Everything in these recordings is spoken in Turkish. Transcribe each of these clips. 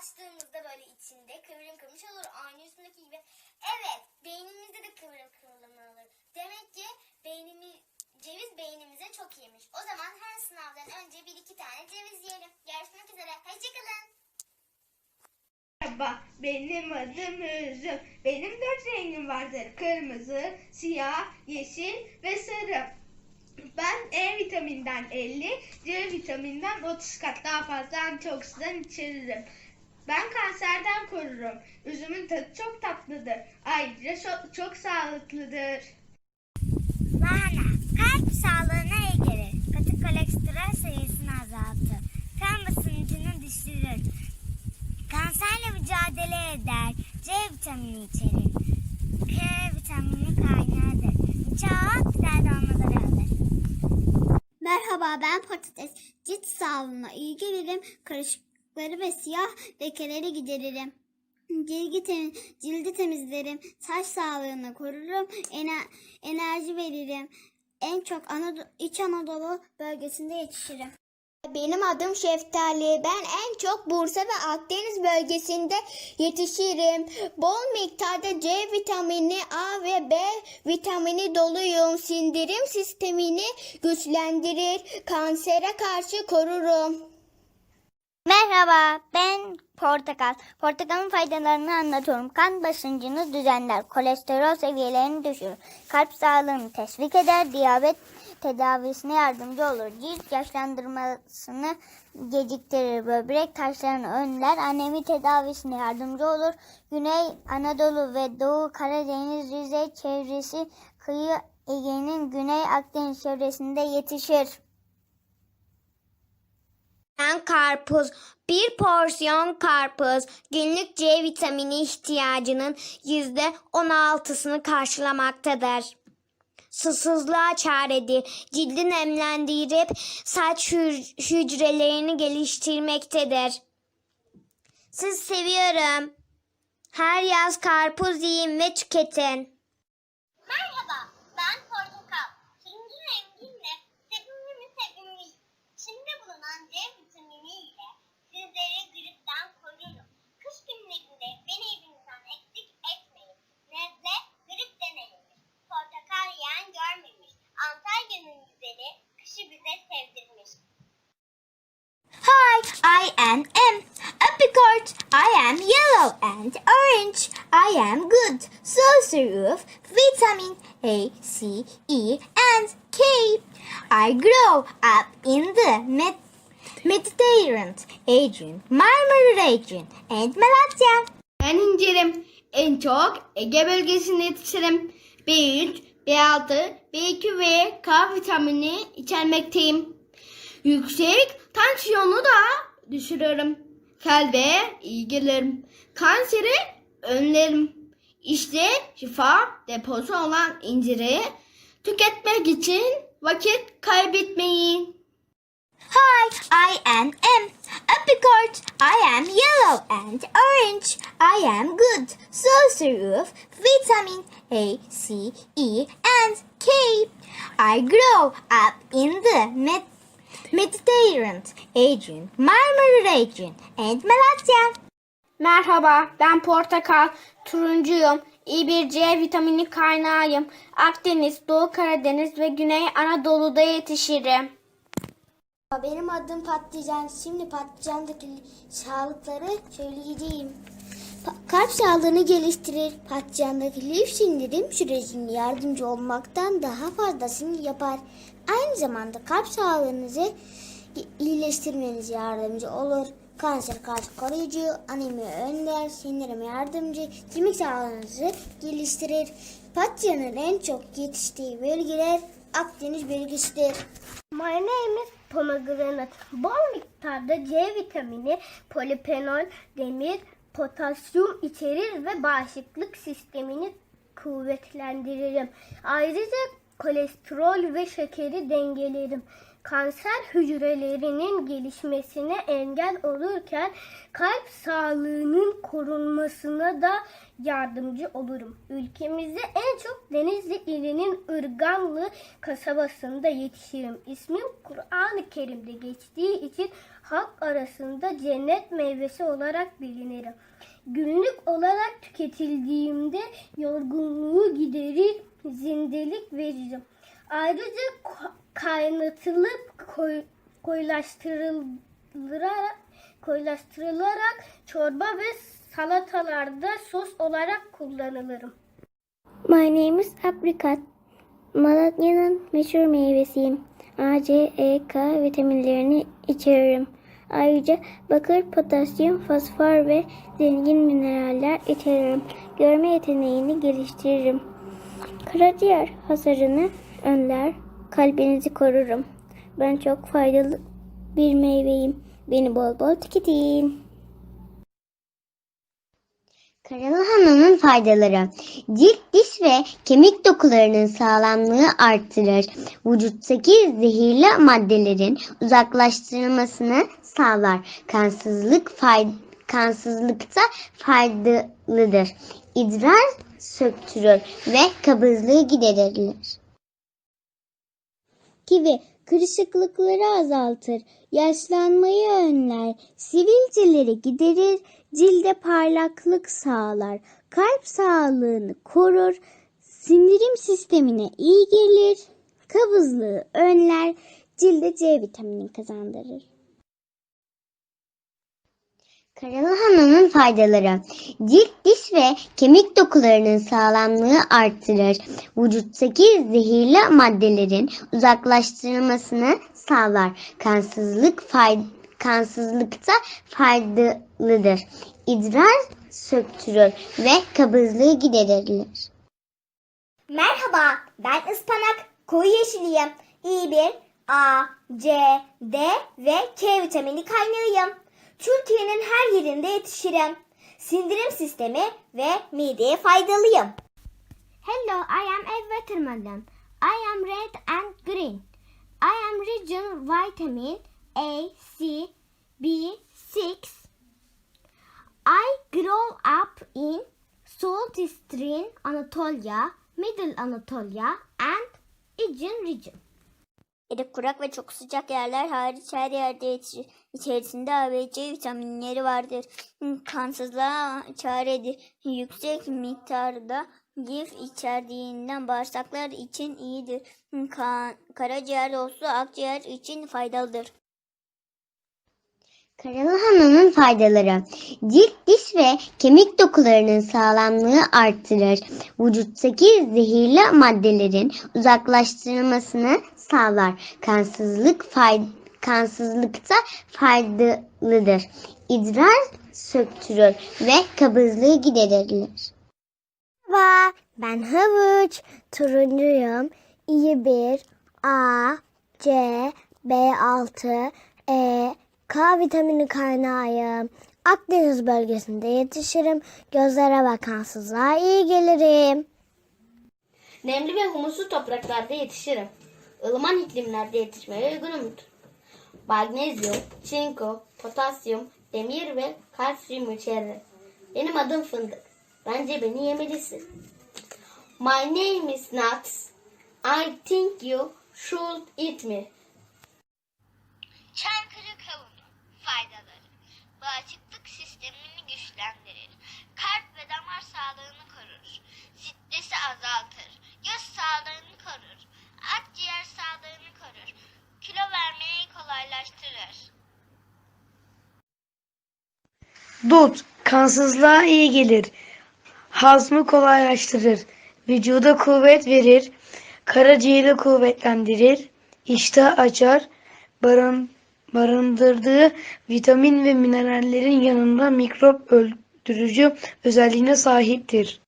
açtığımızda böyle içinde kıvrım kıvrmış olur. Aynı üstündeki gibi. Evet beynimizde de kıvrım kıvrım olur. Demek ki beynimi, ceviz beynimize çok iyiymiş. O zaman her sınavdan önce bir iki tane ceviz yiyelim. Görüşmek üzere. Hoşçakalın. Merhaba, benim adım Üzüm. Benim dört rengim vardır. Kırmızı, siyah, yeşil ve sarı. Ben E vitaminden 50, C vitaminden 30 kat daha fazla antioksidan içeririm. Ben kanserden korurum. Üzümün tadı çok tatlıdır. Ayrıca çok, çok sağlıklıdır. Lahana kalp sağlığına iyi gelir. Katı kolesterol sayısını azaltır. Kan basıncını düşürür. Kanserle mücadele eder. C vitamini içerir. K vitamini kaynağıdır. Çok güzel dolmalar alır. Merhaba ben patates. Cilt sağlığına iyi gelirim. Karışıkları ve siyah lekeleri gideririm. Cildi, tem cildi temizlerim. Saç sağlığını korurum. Ener enerji veririm. En çok Anadolu, İç Anadolu bölgesinde yetişirim. Benim adım Şeftali. Ben en çok Bursa ve Akdeniz bölgesinde yetişirim. Bol miktarda C vitamini, A ve B vitamini doluyum. Sindirim sistemini güçlendirir. Kansere karşı korurum. Merhaba, ben Portakal. Portakalın faydalarını anlatıyorum. Kan basıncını düzenler, kolesterol seviyelerini düşürür, kalp sağlığını teşvik eder, diyabet tedavisine yardımcı olur, cilt yaşlandırmasını geciktirir, böbrek taşlarını önler, anemi tedavisine yardımcı olur. Güney Anadolu ve Doğu Karadeniz, Rize çevresi, kıyı Ege'nin Güney Akdeniz çevresinde yetişir. Ben karpuz. Bir porsiyon karpuz günlük C vitamini ihtiyacının %16'sını karşılamaktadır. Susuzluğa çaredir. Cildi nemlendirip saç hü- hücrelerini geliştirmektedir. Siz seviyorum. Her yaz karpuz yiyin ve tüketin. Merhaba, ben Portakal. Turuncu renginle sevimli sevimli içinde bulunan C vitamini ile sizleri gripten korurum. Kış günlerinde beni evinizden eksik etmeyin. Nezle grip deneyimdir. Portakal yiyen görmemiş. Antalya'nın güzeli kışı bize sevdirmiş. Hi, I am M. Apricot. I am yellow and orange. I am good. Source of vitamin A, C, E, and K. I grow up in the Med- Mediterranean region, Marmara region, and Malatya. Ben incirim. En çok Ege bölgesinde yetişirim. B3, B6, B2 ve K vitamini içermekteyim. Yüksek tansiyonu da düşürürüm. Kalbe iyi gelirim. Kanseri önlerim. İşte şifa deposu olan inciri tüketmek için vakit kaybetmeyin. Hi, I am M. Apricot. I am yellow and orange. I am good. Source of vitamin A, C, E, and K. I grow up in the Med- Mediterranean region, Marmara region, and Malatya. Merhaba, ben Portakal. Turuncuyum. İyi bir C vitamini kaynağıyım. Akdeniz, Doğu Karadeniz ve Güney Anadolu'da yetişirim. Benim adım Patlıcan. Şimdi patlıcandaki sağlıkları söyleyeceğim. Kalp sağlığını geliştirir. Patlıcandaki lif sindirim sürecine yardımcı olmaktan daha fazlasını yapar. Aynı zamanda kalp sağlığınızı iyileştirmenize yardımcı olur. Kanser karşı koruyucu, anemi önler, sindirime yardımcı, kemik sağlığınızı geliştirir. Patlıcanın en çok yetiştiği bölgeler Akdeniz bölgesidir. My name is pomegranate. Bol miktarda C vitamini, polifenol, demir, potasyum içerir ve bağışıklık sistemini kuvvetlendiririm. Ayrıca kolesterol ve şekeri dengelerim. Kanser hücrelerinin gelişmesine engel olurken kalp sağlığının korunmasına da yardımcı olurum. Ülkemizde en çok Denizli ilinin Irganlı kasabasında yetişirim. İsmim Kur'an-ı Kerim'de geçtiği için halk arasında cennet meyvesi olarak bilinirim. Günlük olarak tüketildiğimde yorgunluğu giderir, zindelik veririm. Ayrıca kaynatılıp koy, koyulaştırılarak, koyulaştırılarak çorba ve salatalarda sos olarak kullanılırım. My name is Apricot. Malatya'nın meşhur meyvesiyim. A, C, E, K vitaminlerini içeririm. Ayrıca bakır, potasyum, fosfor ve zengin mineraller içeririm. Görme yeteneğini geliştiririm. Karaciğer hasarını önler, kalbinizi korurum. Ben çok faydalı bir meyveyim. Beni bol bol tüketin. Karalahananın faydaları. Cilt, diş ve kemik dokularının sağlamlığı artırır. Vücuttaki zehirli maddelerin uzaklaştırılmasını sağlar. Kansızlık fay kansızlıkta faydalıdır. İdrar söktürür ve kabızlığı giderir. Kivi kırışıklıkları azaltır, yaşlanmayı önler, sivilceleri giderir, cilde parlaklık sağlar, kalp sağlığını korur, sindirim sistemine iyi gelir, kabızlığı önler, cilde C vitamini kazandırır. Karalahananın faydaları. Cilt, diş ve kemik dokularının sağlamlığı artırır. Vücuttaki zehirli maddelerin uzaklaştırılmasını sağlar. Kansızlık fay kansızlıkta faydalıdır. İdrar söktürür ve kabızlığı giderir. Merhaba, ben ıspanak, koyu yeşiliyim. İyi bir A, C, D ve K vitamini kaynağıyım. Türkiye'nin her yerinde yetişirim. Sindirim sistemi ve mideye faydalıyım. Hello, I am a watermelon. I am red and green. I am rich in vitamin A, C, B6. I grow up in southeastern Anatolia, Middle Anatolia and Aegean region. Edip kurak ve çok sıcak yerler hariç her yerde yetişir. İçerisinde A ve C vitaminleri vardır. Kansızlığa çaredir. Yüksek miktarda lif içerdiğinden bağırsaklar için iyidir. Ka- karaciğer dolusu akciğer için faydalıdır. Karalahananın faydaları. Cilt, diş ve kemik dokularının sağlamlığı artırır. Vücuttaki zehirli maddelerin uzaklaştırılmasını sağlar. Kansızlık fay kansızlıkta faydalıdır. İdrar söktürür ve kabızlığı giderir. Merhaba, ben Havuç. Turuncuyum. İyi bir A, C, B6, E, K vitamini kaynağıyım. Akdeniz bölgesinde yetişirim. Gözlere ve kansızlığa iyi gelirim. Nemli ve humuslu topraklarda yetişirim. Ilıman iklimlerde yetişmeye uygunumdur. Magnezyum, çinko, potasyum, demir ve kalsiyum içerir. Benim adım Fındık. Bence beni yemelisin. My name is Nuts. I think you should eat me. Çankırı kavunu faydaları. Bağışıklık sistemini güçlendirir. Kalp ve damar sağlığını korur. Stresi azaltır. Göz sağlığını korur. Akciğer sağlığını korur. Kilo vermeyi kolaylaştırır. Dut kansızlığa iyi gelir. Hazmı kolaylaştırır. Vücuda kuvvet verir. Karaciğeri kuvvetlendirir. İştah açar. Barın, barındırdığı vitamin ve minerallerin yanında mikrop öldürücü özelliğine sahiptir.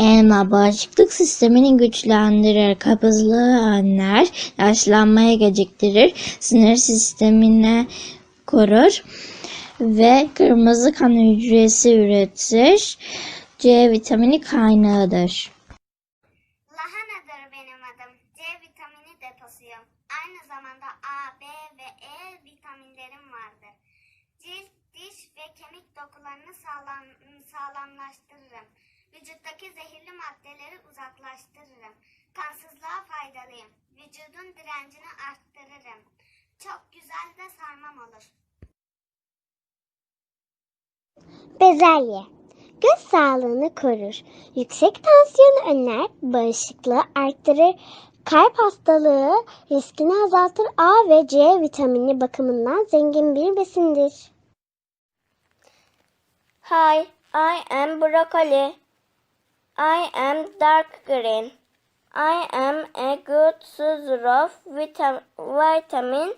Elma bağışıklık sistemini güçlendirir, kabızlığı önler, yaşlanmayı geciktirir, sinir sistemine korur ve kırmızı kan hücresi üretir. C vitamini kaynağıdır. Lahanadır benim adım. C vitamini deposuyum. A, B ve E vitaminlerim vardır. Cilt, diş ve kemik dokularını sağlam, sağlamlaştırırım. Vücuttaki zehirli maddeleri uzaklaştırırım. Kansızlığa faydalıyım. Vücudun direncini arttırırım. Çok güzel de sarmam olur. Bezelye. Göz sağlığını korur. Yüksek tansiyonu önler, bağışıklığı arttırır. Kalp hastalığı riskini azaltır. A ve C vitamini bakımından zengin bir besindir. Hi, I am broccoli. I am dark green. I am a good source of vitam- vitamin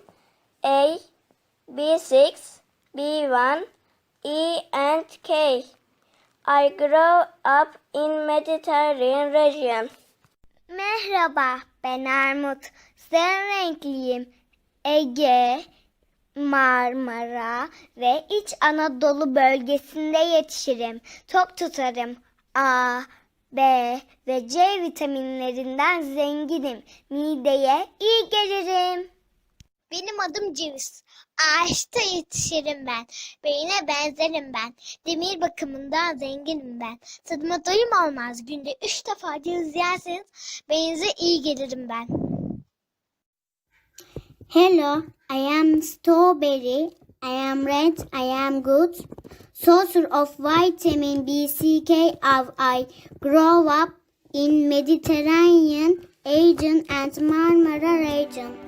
A, B6, B1, E and K. I grew up in Mediterranean region. Merhaba, ben Armut. Sarı renkliyim. Ege, Marmara ve İç Anadolu bölgesinde yetişirim. Tok tutarım. A, B ve C vitaminlerinden zenginim. Mideye iyi gelirim. Benim adım Ceviz. Ağaçta yetişirim ben. Beyine benzerim ben. Demir bakımından zenginim ben. Tadıma doyum olmaz. Günde üç defa ceviz yerseniz beyinize iyi gelirim ben. Hello, I am strawberry. I am red. I am good. Source of vitamin B, C, K. Of I grow up in Mediterranean region and Marmara region.